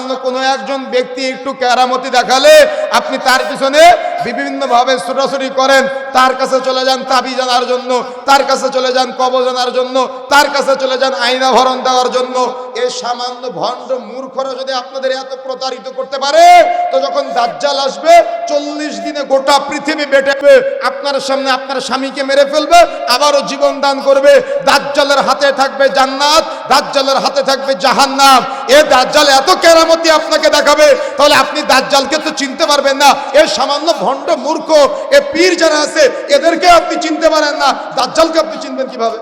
সামান্য কোনো একজন ব্যক্তি একটু কেরামতি দেখালে আপনি তার পিছনে বিভিন্নভাবে ছোটাছুটি করেন, তার কাছে চলে যান তাবি জানার জন্য, তার কাছে চলে যান কব জানার জন্য, তার কাছে চলে যান আইনা ভরণ দেওয়ার জন্য। এই সামান্য ভণ্ড মূর্খরা যদি আপনাদের এত প্রতারিত করতে পারে, তো যখন দাজ্জাল আসবে, চল্লিশ দিনে গোটা পৃথিবী বেটেবে আপনার সামনে আপনার স্বামীকে মেরে ফেলবে, আবারও জীবন দান করবে। দাজ্জালের হাতে থাকবে জান্নাত, দাজ্জালের হাতে থাকবে জাহান্নাম। এ দাজ্জাল এত কেরামতি আপনাকে দেখাবে, তাহলে আপনি দাজ্জালকে তো চিনতে পারবেন না। এ সামান্য ভণ্ড মূর্খ, এ পীর যারা আছে, এদেরকে আপনি চিনতে পারেন না। দাজ্জালকে আপনি চিনবেন কীভাবে?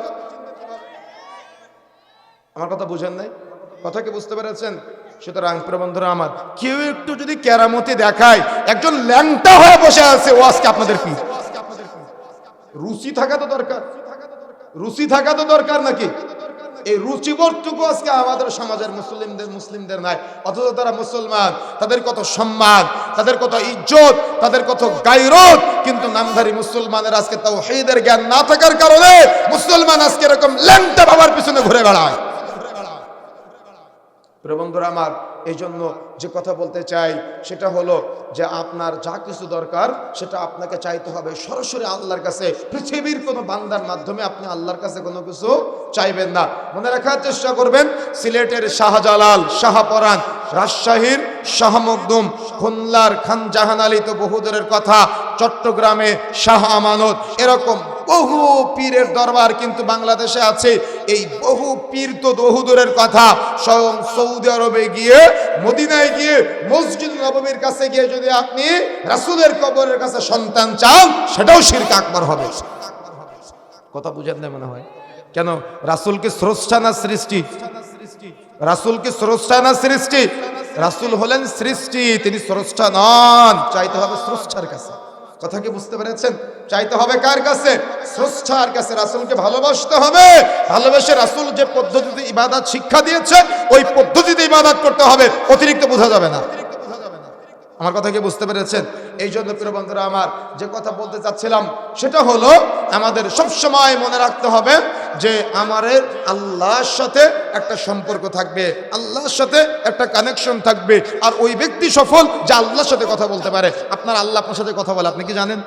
আমার কথা বুঝেন নাই? কথা কি বুঝতে পেরেছেন? সুতরাং প্রিয় বন্ধুরা আমার, কেউ একটু যদি কেরামতি দেখায়, একজন ল্যাংটা হয়ে বসে আছে, ও আজকে আপনাদের পীর। রুচি থাকা তো দরকার। রুচি থাকা তো দরকার নাকি? এই রুচিবোধটুকু আজকে আমাদের সমাজের মুসলিমদের মুসলিমদের নাই। অথচ তারা মুসলমান, তাদের কত সম্মান, তাদের কত ইজ্জত, তাদের কত গাইরত, কিন্তু নামধারী মুসলমানের আজকে তাও হেদের জ্ঞান না থাকার কারণে মুসলমান আজকে এরকম ল্যাংটা বাবার পিছনে ঘুরে বেড়ায়। প্রিয় আমার এই জন্য যে কথা বলতে চাই সেটা হলো যে আপনার যা কিছু দরকার সেটা আপনাকে চাইতে হবে। সরাসরি আল্লাহর কাছে, পৃথিবীর কোনো বান্দার মাধ্যমে আপনি আল্লাহর কাছে কোনো কিছু চাইবেন না। মনে রাখার চেষ্টা করবেন, সিলেটের শাহজালাল শাহপরান রাজশাহীর শাহ মকদুম খুলনার খান জাহান আলী তো বহুদূরের কথা, চট্টগ্রামে শাহ আমানত। এরকম বহু পীরের দরবার কিন্তু বাংলাদেশে আছে। এই বহু পীর তো বহুদূরের কথা। স্বয়ং সৌদি আরবে গিয়ে, মদিনায় গিয়ে, মসজিদ নবমীর কাছে গিয়ে যদি আপনি রাসূলের কবরের কাছে সন্তান চান, সেটাও শিরক আকবর হবে। কথা বুঝেন না মনে হয়? কেন? রাসূলকে স্রষ্টা না সৃষ্টি? রাসূলকে স্রষ্টা না সৃষ্টি? রাসূল হলেন সৃষ্টি, তিনি স্রষ্টা নন। চাইতে হবে স্রষ্টার কাছে। কথা কি বুঝতে পেরেছেন? চাইতে হবে কার কাছে? স্রষ্টার কাছে। রাসূলকে ভালোবাসতে হবে। ভালোবেসে রাসূল যে পদ্ধতিতে ইবাদত, শিক্ষা দিয়েছে ওই পদ্ধতিতে ইবাদত করতে হবে। অতিরিক্ত বোঝা যাবে না। আমার কথা কি বুঝতে পেরেছেন? এই জন্য প্রিয় বন্ধুরা আমার যে কথা বলতে চাচ্ছিলাম, সেটা হলো আমাদের সবসময় মনে রাখতে হবে যে আমাদের আল্লাহর সাথে একটা সম্পর্ক থাকবে, আল্লাহর সাথে একটা কানেকশন থাকবে, আর ওই ব্যক্তি সফল যে আল্লাহর সাথে কথা বলতে পারে। আপনার আল্লাহ আপনার সাথে কথা বলে, আপনি কি জানেন?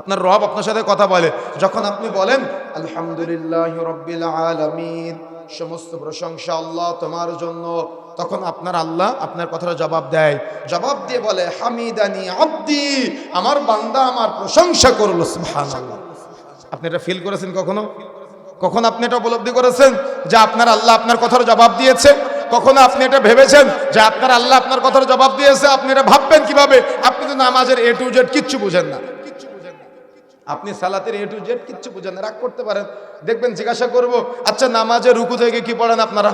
আপনার রব আপনার সাথে কথা বলে। যখন আপনি বলেন, আলহামদুলিল্লাহ রব্বিল আলামিন সমস্ত প্রশংসা আল্লাহ তোমার জন্য। তখন আপনার আল্লাহ আপনার কথাটা জবাব দেয়। জবাব দিয়ে বলে, হামিদানি আব্দি আমার বান্দা আমার প্রশংসা করল আপনি এটা ফিল করেছেন কখনো? কখন আপনি এটা উপলব্ধি করেছেন? যে আপনার আল্লাহ আপনার কথার জবাব দিয়েছে? কখনো আপনি এটা ভেবেছেন? যে আপনার আল্লাহ আপনার কথার জবাব দিয়েছে? আপনি এটা ভাববেন কীভাবে? আপনি তো নামাজের এ টু জেড কিচ্ছু বুঝেন না। আপনি সালাতের এ টু জেড কিচ্ছু বুঝেন না। রাগ করতে পারেন। দেখবেন জিজ্ঞাসা করব আচ্ছা নামাজের রুকু থেকে কি পড়েন আপনারা?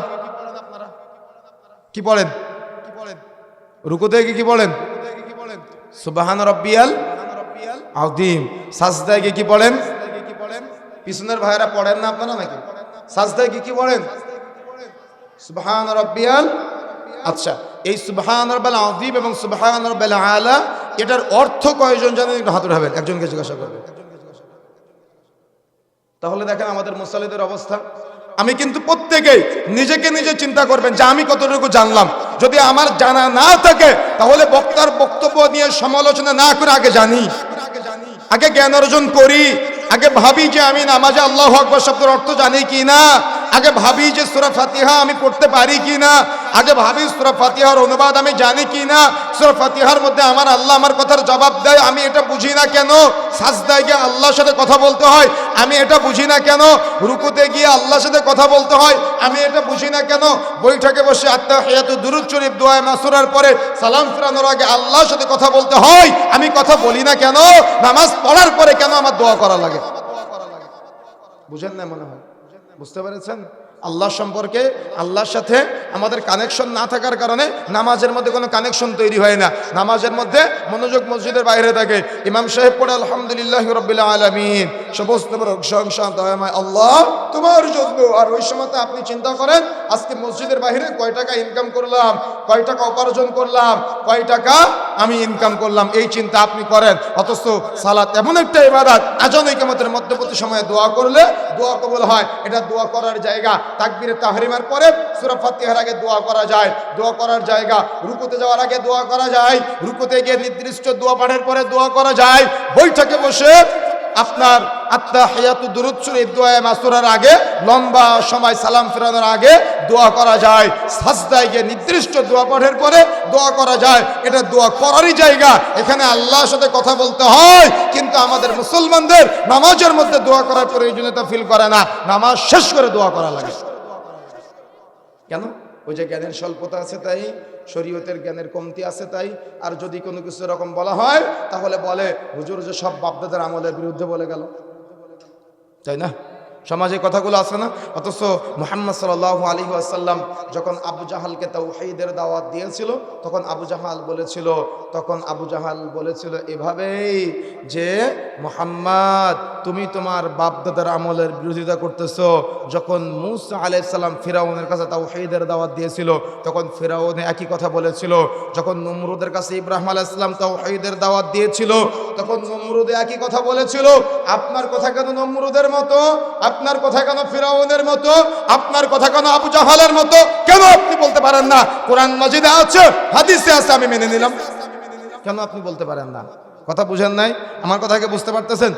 কি পড়েন? কি পড়েন রুকু থেকে কি পড়েন? সুবাহান রব্বিয়াল আউদিম সাজদায় কি পড়েন? পিছনের ভাইরা পড়েন না আপনারা নাকি? সাজদায় কি কি পড়েন? সুবহান রব্বিয়াল আচ্ছা এই সুবহান রব্বাল আযীম এবং সুবহান রব্বাল আলা, এটার অর্থ কয়জন জানেন? একটু হাত উঠাবেন একজনকে জিজ্ঞাসা করবেন। তাহলে দেখেন আমাদের মুসাল্লিদের অবস্থা। আমি কিন্তু প্রত্যেকেই নিজেকে নিজে চিন্তা করবেন যে আমি কতটুকু জানলাম। যদি আমার জানা না থাকে, তাহলে বক্তার বক্তব্য নিয়ে সমালোচনা না করে আগে জানি। আগে জ্ঞান অর্জন করি। আগে ভাবি যে আমি নামাজে আল্লাহ আকবর শব্দের অর্থ জানি কি না আগে ভাবি যে সুরা ফাতিহা আমি পড়তে পারি কি না আগে ভাবি সুরা ফাতিহার অনুবাদ আমি জানি কি না সুরা ফাতিহার মধ্যে আমার আল্লাহ আমার কথার জবাব দেয়, আমি এটা বুঝি না কেন? সাজদায় গিয়ে আল্লাহর সাথে কথা বলতে হয়, আমি এটা বুঝি না কেন? রুকুতে গিয়ে আল্লাহর সাথে কথা বলতে হয়, আমি এটা বুঝি না কেন? বৈঠকে বসে আত্মা হেয়াত দুরুদ শরীফ দোয়া মাসুরার পরে সালাম ফিরানোর আগে আল্লাহর সাথে কথা বলতে হয়, আমি কথা বলি না কেন? নামাজ পড়ার পরে কেন আমার দোয়া করা লাগে? বুঝেন না মনে হয়? বুঝতে পেরেছেন? আল্লাহ সম্পর্কে, আল্লাহর সাথে আমাদের কানেকশন না থাকার কারণে নামাজের মধ্যে কোনো কানেকশন তৈরি হয় না। নামাজের মধ্যে মনোযোগ মসজিদের বাইরে থাকে। ইমাম সাহেব পড়ে, আলহামদুলিল্লাহ রবিল্লা আলমিন। সমস্ত প্রশংসা দয়াময় আল্লাহ তোমার জন্য। আর ওই সময় আপনি চিন্তা করেন, আজকে মসজিদের বাইরে কয় টাকা ইনকাম করলাম, কয় টাকা উপার্জন করলাম, কয় টাকা আমি ইনকাম করলাম, এই চিন্তা আপনি করেন। অথচ সালাত এমন একটা ইবাদত, আজান ইকামতের মধ্যবর্তী সময়ে দোয়া করলে দোয়া কবুল হয়। এটা দোয়া করার জায়গা তাকবীরে তাহরিমার পরে সূরা ফাতিহার আগে দোয়া করা যায়। দোয়া করার জায়গা, রুকুতে যাওয়ার আগে দোয়া করা যায়। রুকুতে গিয়ে নির্দিষ্ট দোয়া পাঠের পরে দোয়া করা যায়। বৈঠকে বসে আপনার আত্মা হায়াতু দুরুদ শরীফ দোয়া মাসুরার আগে, লম্বা সময় সালাম ফেরানোর আগে দোয়া করা যায়। সাজদায় গিয়ে নির্দিষ্ট দোয়া পাঠের পরে দোয়া করা যায়। এটা দোয়া করারই জায়গা। এখানে আল্লাহর সাথে কথা বলতে হয়, কিন্তু আমাদের মুসলমানদের নামাজের মধ্যে দোয়া করার প্রয়োজনীয়তা ফিল করে না। নামাজ শেষ করে দোয়া করা লাগে। কেন? ওই যে জ্ঞানের স্বল্পতা আছে তাই, শরীয়তের জ্ঞানের কমতি আছে তাই, আর যদি কোনো কিছু এরকম বলা হয়, তাহলে বলে, হুজুর যে সব বাপদাদের আমলের বিরুদ্ধে বলে গেল। তাই না? সমাজে কথাগুলো আছে না। অথচ মোহাম্মদ সাল আলী আসাল্লাম যখন আবু জাহালকে তাওহীদের দাওয়াত দিয়েছিল, তখন আবু জাহাল বলেছিল, তখন আবু জাহাল বলেছিল এভাবেই যে, মোহাম্মদ, তুমি তোমার বাপদাদার আমলের বিরোধিতা করতেছ। যখন মুসা আলাইসাল্লাম ফিরাউনের কাছে তাও তাওহীদের দাওয়াত দিয়েছিল, তখন ফিরাউনে একই কথা বলেছিল। যখন নমরুদের কাছে ইব্রাহিম আলাইসাল্লাম তাওহীদের দাওয়াত দিয়েছিল, তখন নমরুদে একই কথা বলেছিল, আপনার কথা কেন নমরুদের মতো? আপনার কথা কেন ফিরাউনের মতো, আপনার কথা কেন আবু জাহালের মতো, কেন আপনি বলতে পারেন না? কোরআন মজিদে আছে, হাদিসে আছে, আমি মেনে নিলাম। কেন আপনি বলতে পারেন না? কথা বুঝেন নাই? আমার কথাকে বুঝতে পারতেছেন?